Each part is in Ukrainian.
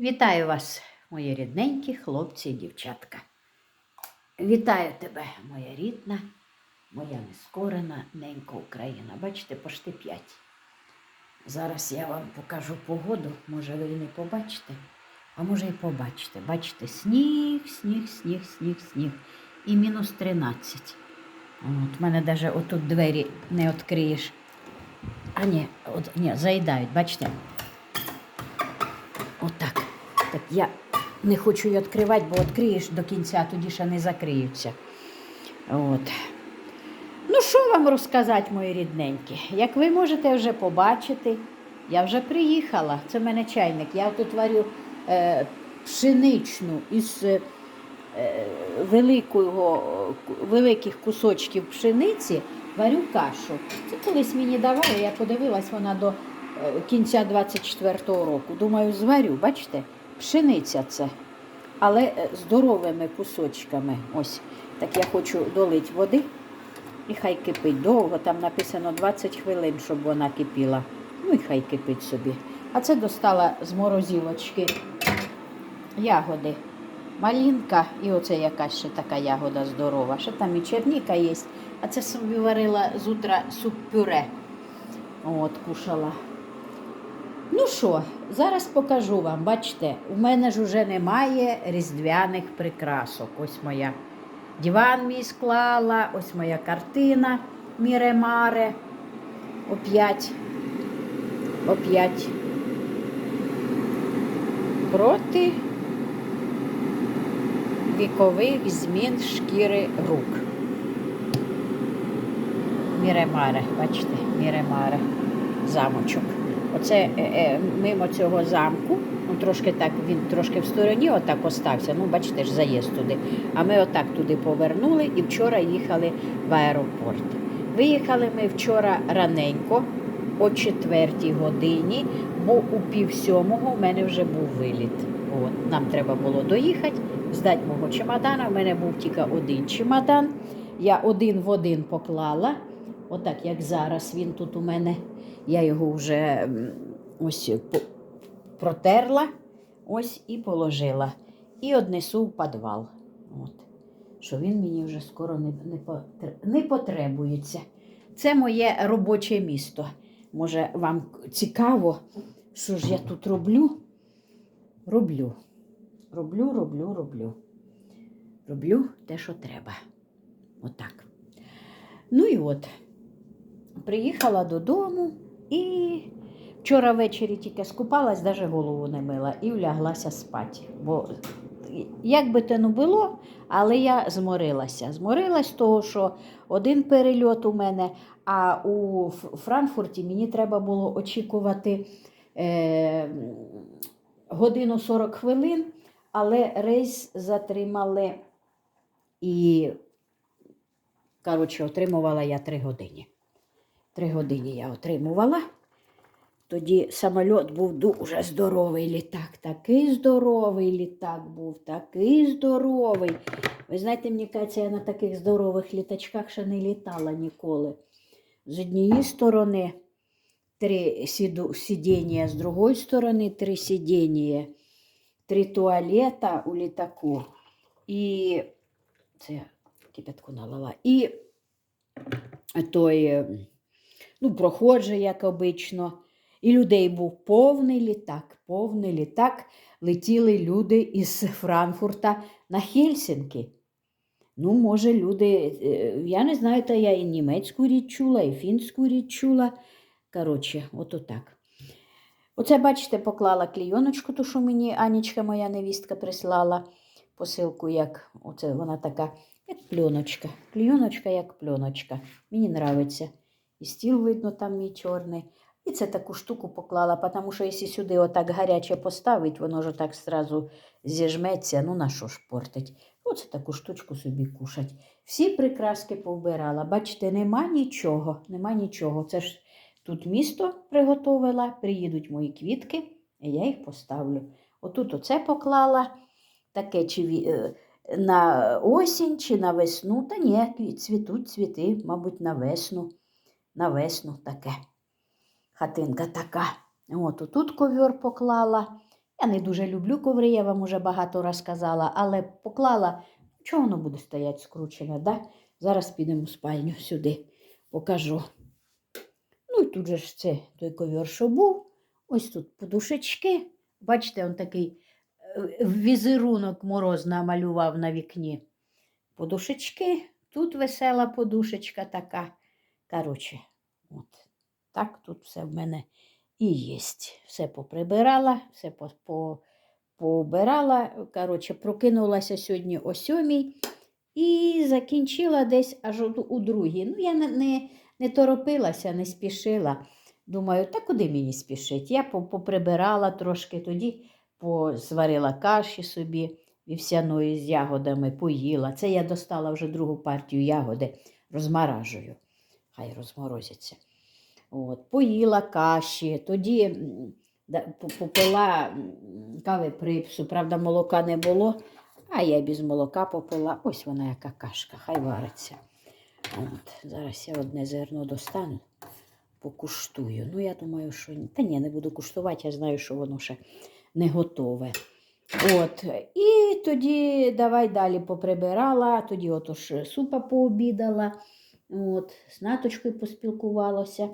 Вітаю вас, мої рідненькі хлопці і дівчатка. Вітаю тебе, моя рідна, моя нескорена ненька Україна. Бачите, пошти п'ять. Зараз я вам покажу погоду. Може, ви не побачите, а може і побачите. Бачите, сніг, сніг, сніг, сніг, сніг. І мінус 13. От, мене навіть отут двері не відкриєш. А ні, от, ні, заїдають, бачите? Отак. Так я не хочу її відкривати, бо відкриєш до кінця, тоді ще не закриються. От. Ну, що вам розказати, мої рідненькі? Як ви можете вже побачити, я вже приїхала. Це в мене чайник. Я тут варю е, пшеничну із е, великого, великих кусочків пшениці варю кашу. Це колись мені давали, я подивилась, вона до е, кінця 24-го року. Думаю, зварю, бачите, пшениця це. Але е, здоровими кусочками. Ось. Так я хочу долити води. І хай кипить довго, там написано 20 хвилин, щоб вона кипіла. Ну і хай кипить собі. А це достала з морозилочки ягоди. Малінка і оце якась ще така ягода здорова. Ще там і черніка є. А це собі варила з утра суп-пюре. От, кушала. Ну що, зараз покажу вам. Бачите, у мене ж уже немає різдвяних прикрасок. Ось моя диван мій склала, ось моя картина Міре-Маре. Оп'ять. Оп'ять. Проти вікових змін шкіри рук. Міремаре, бачите, Міремаре, замочок. Оце е, е, мимо цього замку, ну трошки так, він трошки в стороні отак остався. Ну, бачите ж, заїзд туди. А ми отак туди повернули і вчора їхали в аеропорт. Виїхали ми вчора раненько, о четвертій годині, бо у пів сьомого в мене вже був виліт. От, нам треба було доїхати, здати мого чемодана. У мене був тільки один чемодан. Я один в один поклала, отак як зараз він тут у мене. Я його вже ось протерла ось і положила. І однесу в підвал. От. Що він мені вже скоро не, не, не потребується. Це моє робоче місто. Може, вам цікаво, що ж я тут роблю? Роблю. Роблю, роблю, роблю. Роблю те, що треба. Отак. Ну і от, приїхала додому і вчора ввечері тільки скупалась, навіть голову не мила і вляглася спати. Бо як би те не було, але я зморилася. Зморилась того, що один перельот у мене, а у Франкфурті мені треба було очікувати е, годину 40 хвилин, але рейс затримали і, коротше, отримувала я 3 години. Три години я отримувала. Тоді самоліт був дуже здоровий літак. Такий здоровий літак був, такий здоровий. Ви знаєте, мені кажеться, я на таких здорових літачках ще не літала ніколи. З однієї сторони три сіду, сидіння, з другої сторони три сидіння, три туалета у літаку. І це кипятку налила. І той, е, ну, проходжу, як обично. І людей був повний літак, повний літак. Летіли люди із Франкфурта на Хельсінки. Ну, може, люди, е, я не знаю, та я і німецьку річ чула, і фінську річ чула. Коротше, от отак. Оце, бачите, поклала клійоночку, ту, що мені Анічка, моя невістка, прислала посилку, як оце вона така, як пленочка. Клійоночка, як пленочка. Мені подобається. І стіл видно там мій чорний. І це таку штуку поклала, тому що якщо сюди отак гаряче поставить, воно ж так зразу зіжметься, ну на що ж портить. Оце таку штучку собі кушать. Всі прикраски повбирала. Бачите, нема нічого, нема нічого. Це ж тут місто приготовила, приїдуть мої квітки, і я їх поставлю. Отут оце поклала, таке чи е, на осінь, чи на весну. Та ні, цвітуть цвіти, мабуть, на весну. На весну таке. Хатинка така. От тут ковер поклала, Я не дуже люблю коври, я вам уже багато розказала, але поклала, чого воно буде стояти скручене, да? Зараз підемо в спальню сюди, покажу. Ну і тут же ж це той ковер, що був. Ось тут подушечки. Бачите, он такий е, візерунок мороз намалював на вікні. Подушечки, тут весела подушечка така. Коротше, от так тут все в мене і є. Все поприбирала, все по, по, поубирала. Коротше, прокинулася сьогодні о сьомій і закінчила десь аж у другій. Ну, я не, не, не торопилася, не спішила. Думаю, та куди мені спішить? Я поприбирала трошки, тоді посварила каші собі вівсяної з ягодами, поїла. Це я достала вже другу партію ягоди, розмаражую. Хай розморозяться. От, поїла каші, тоді попила кави припсу, правда, молока не було, а я без молока попила. Ось вона яка кашка, хай вариться. От, зараз я одне зерно достану, покуштую. Ну, я думаю, що. Та ні, не буду куштувати, я знаю, що воно ще не готове. От, і тоді давай далі поприбирала, тоді отож супа пообідала, от, з наточкою поспілкувалася,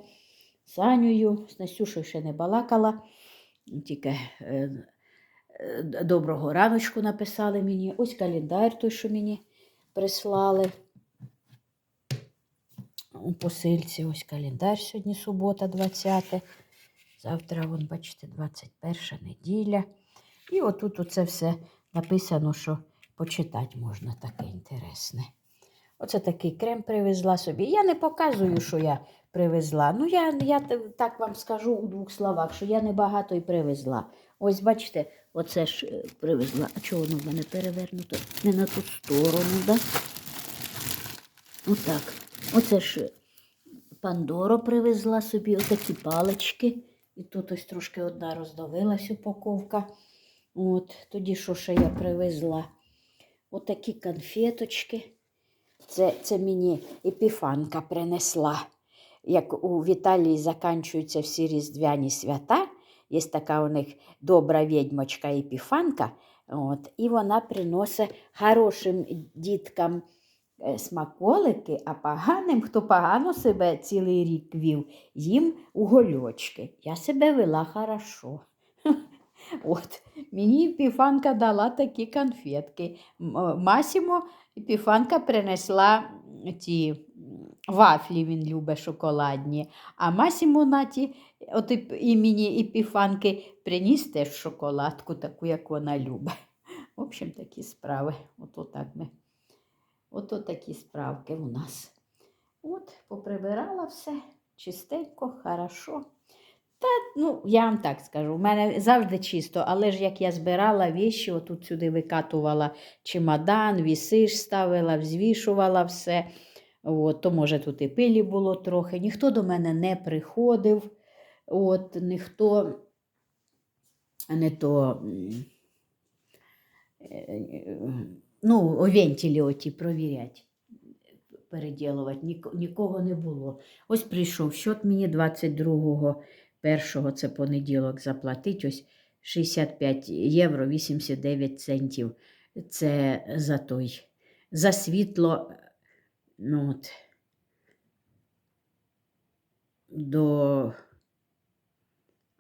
з Анею, з Настюшею ще не балакала, тільки е, е, доброго раночку написали мені. Ось календар той, що мені прислали. У посильці ось календар сьогодні субота, 20. Завтра, вон, бачите, 21 неділя. І отут оце все написано, що почитати можна таке інтересне. Оце такий крем привезла собі. Я не показую, що я привезла. Ну, я, я так вам скажу у двох словах, що я небагато і привезла. Ось бачите, оце ж е, привезла. А чого воно в мене перевернуто? Не на ту сторону, да? Отак. Оце ж Пандоро привезла собі, отакі палички. І тут ось трошки одна роздавилась упаковка. От, тоді що ще я привезла? Отакі конфеточки. Це, це мені епіфанка принесла. Як у Віталії закінчуються всі різдвяні свята, є така у них добра відьмочка епіфанка, от, і вона приносить хорошим діткам е, смаколики, а поганим, хто погано себе цілий рік вів, їм угольочки. Я себе вела хорошо. От, мені Піфанка дала такі конфетки. Е, Масімо Піфанка принесла ті вафлі, він любить шоколадні. А Масімо наті от імені Епіфанки приніс теж шоколадку, таку, як вона любить. В общем, такі справи. Ото так ми. Ото такі справки у нас. От, поприбирала все чистенько, хорошо. Та, ну, я вам так скажу, у мене завжди чисто, але ж як я збирала віші, отут сюди викатувала чемодан, вісиш ставила, взвішувала все. От, то, може, тут і пилі було трохи. Ніхто до мене не приходив. От, ніхто не то. е, е, Ну, о оті провірять, переділувати. Нікого не було. Ось прийшов счет мені 22-го першого, це понеділок, заплатить ось 65 євро 89 центів. Це за той, за світло. Ну, от, до.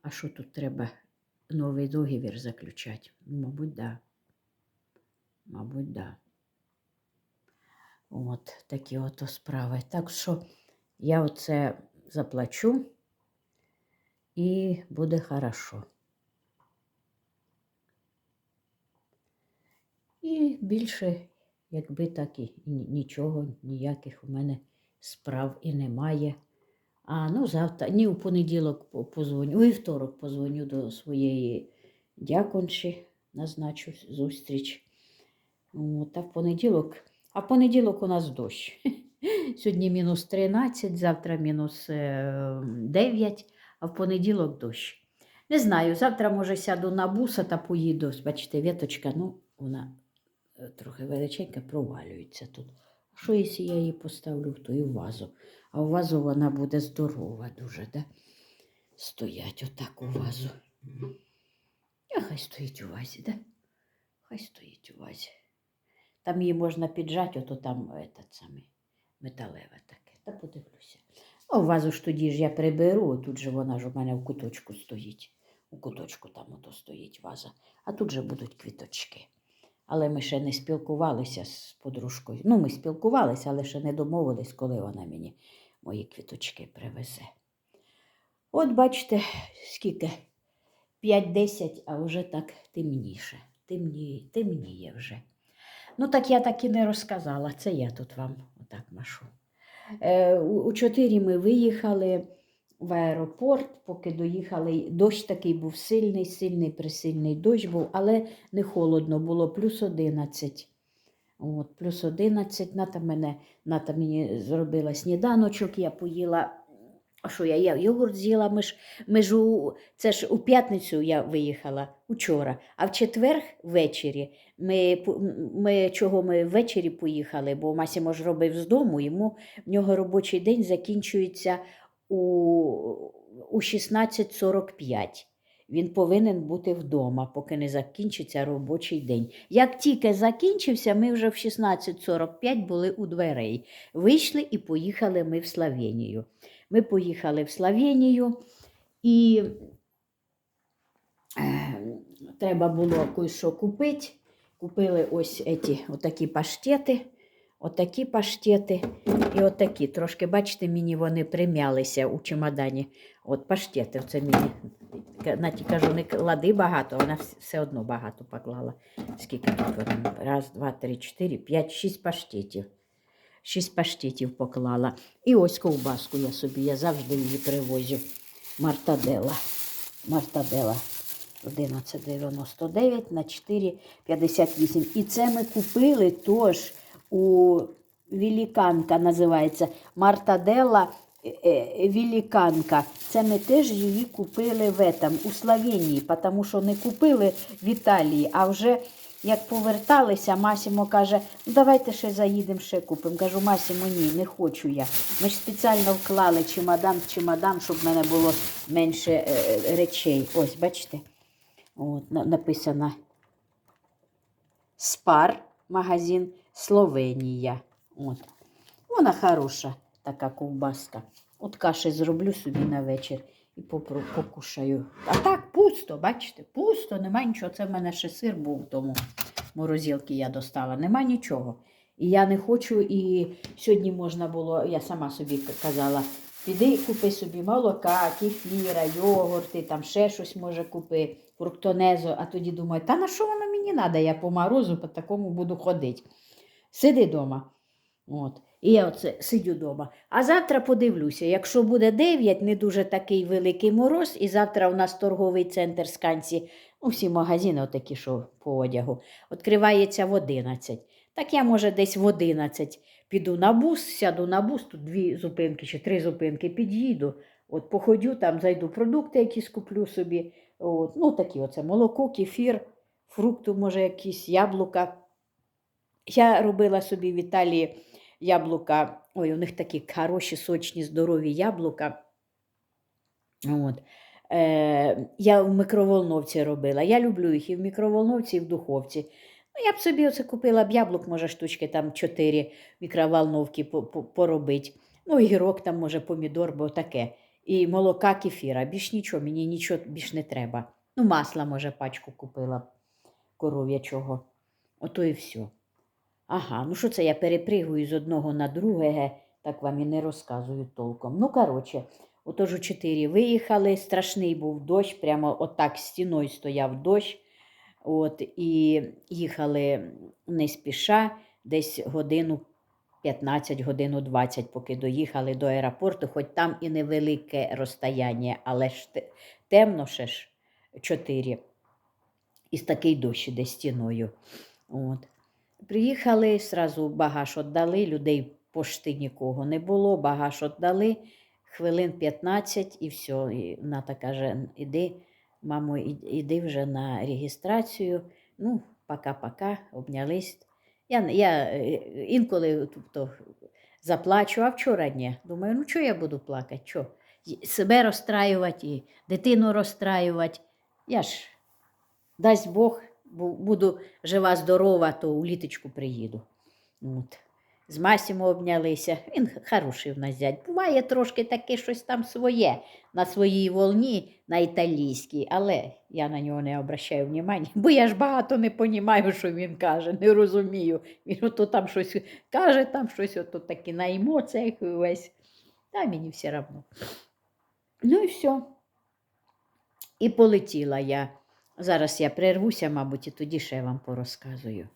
А що тут треба? Новий договір заключати? Мабуть, да. Мабуть, да. От такі ото справи. Так що я оце заплачу і буде хорошо. І більше, якби так і нічого, ніяких у мене справ і немає. А ну завтра, ні, у понеділок позвоню, у вівторок позвоню до своєї дяконші, назначу зустріч. От, а в понеділок, а в понеділок у нас дощ. Сьогодні мінус 13, завтра мінус е, 9, а в понеділок дощ. Не знаю, завтра, може, сяду на буса та поїду. Бачите, віточка, ну, вона е, трохи величенька, провалюється тут. А що, якщо я її поставлю в ту вазу? А в вазу вона буде здорова дуже, да? Стоять отак у вазу. А хай стоїть у вазі, да? Хай стоїть у вазі. Там її можна піджати, ото там этот самий, металеве таке. Та подивлюся. О, вазу ж тоді ж я приберу, тут же вона ж у мене в куточку стоїть. У куточку там ото стоїть ваза, а тут же будуть квіточки. Але ми ще не спілкувалися з подружкою. Ну, ми спілкувалися, але ще не домовились, коли вона мені мої квіточки привезе. От бачите, скільки? 5-10, а вже так темніше. Темніє, темніє вже. Ну, так я так і не розказала. Це я тут вам отак машу. Е, у 4 ми виїхали в аеропорт, поки доїхали. Дощ такий був сильний, сильний, присильний дощ був, але не холодно, було плюс 11. От, плюс 11. Ната, мене, Ната мені зробила сніданочок, я поїла. А що я, я йогурт з'їла, ми ж, ми ж у, це ж у п'ятницю я виїхала учора, а в четвер ввечері ми, ми чого ми ввечері поїхали, бо Масімо ж робив з дому, йому в нього робочий день закінчується у, у 16.45. Він повинен бути вдома, поки не закінчиться робочий день. Як тільки закінчився, ми вже в 16.45 були у дверей. Вийшли і поїхали ми в Словенію. Ми поїхали в Словенію і е, треба було кое-що купити. Купили ось эти, отакі паштети, отакі паштети і отакі. Трошки, бачите, мені вони прим'ялися у чемодані. От паштети, оце мені. Наті кажу, не клади багато, вона все одно багато поклала. Скільки тут? Раз, два, три, чотири, п'ять, шість паштетів. Шість паштетів поклала. І ось ковбаску я собі, я завжди її привозю. Мартадела. Мартадела. 11,99 на 4,58. І це ми купили тож у Великанка називається Мартаделла е, е, Великанка. Це ми теж її купили в этом, у Словенії, тому що не купили в Італії, а вже як поверталися, Масімо каже, давайте ще заїдемо, ще купимо. Кажу, Масімо, ні, не хочу я. Ми ж спеціально вклали чемодан в чемодан, щоб в мене було менше е, е, речей. Ось, бачите, От, на- написано Спар, магазин Словенія. От. Вона хороша така ковбаска. От каші зроблю собі на вечір і покушаю. А так пусто, бачите, пусто, нема нічого. Це в мене ще сир був тому морозилки я достала. Нема нічого. І я не хочу, і сьогодні можна було, я сама собі казала, піди купи собі молока, кефіра, йогурти, там ще щось може купи, фруктонезу. А тоді думаю, та на що воно мені треба? Я по морозу по такому буду ходити. Сиди вдома. От. І я оце сидю вдома. А завтра подивлюся, якщо буде 9, не дуже такий великий мороз, і завтра у нас торговий центр Сканці, всі магазини, отакі, що по одягу, відкривається в 11. Так я, може, десь в 11 піду на бус, сяду на бус, тут дві зупинки чи три зупинки, під'їду. От походю, там зайду продукти, які скуплю собі. От, ну, такі оце молоко, кефір, фрукту, може, якісь яблука. Я робила собі в Італії яблука. Ой, у них такі хороші, сочні, здорові яблука. От. Е, я в микроволновці робила. Я люблю їх і в мікроволновці, і в духовці. Ну, я б собі оце купила б яблук, може, штучки там 4 мікроволновки по- по- поробити. Ну, гірок там, може, помідор, бо таке. І молока, кефіра. Більш нічого, мені нічого більш не треба. Ну, масла, може, пачку купила б коров'ячого. Ото і все. Ага, ну що це я перепригую з одного на друге, так вам і не розказую толком. Ну, коротше, отож у чотири виїхали, страшний був дощ, прямо отак стіною стояв дощ. От, і їхали не спіша, десь годину 15, годину 20, поки доїхали до аеропорту, хоч там і невелике розстояння, але ж те- темно ще ж 4. І такий дощ іде стіною. От. Приїхали, сразу багаж віддали, людей пошти нікого не було, багаж віддали, хвилин 15 і все. І Ната каже, іди, мамо, іди вже на реєстрацію. Ну, пока-пока, обнялись. Я, я е, інколи тобто, заплачу, а вчора ні. Думаю, ну чого я буду плакати? Чо? Себе розстраювати і дитину розстраювати. Я ж дасть Бог, буду жива, здорова, то у літочку приїду. От. З Масімо обнялися. Він хороший в нас зять. Буває трошки таке щось там своє на своїй волні, на італійській, але я на нього не обращаю внимання, бо я ж багато не понімаю, що він каже, не розумію. Він ото там щось каже, там щось ото таке на емоціях весь. Та мені все одно. Ну і все. І полетіла я. Зараз я прервуся, мабуть, і тоді ще вам порозказую.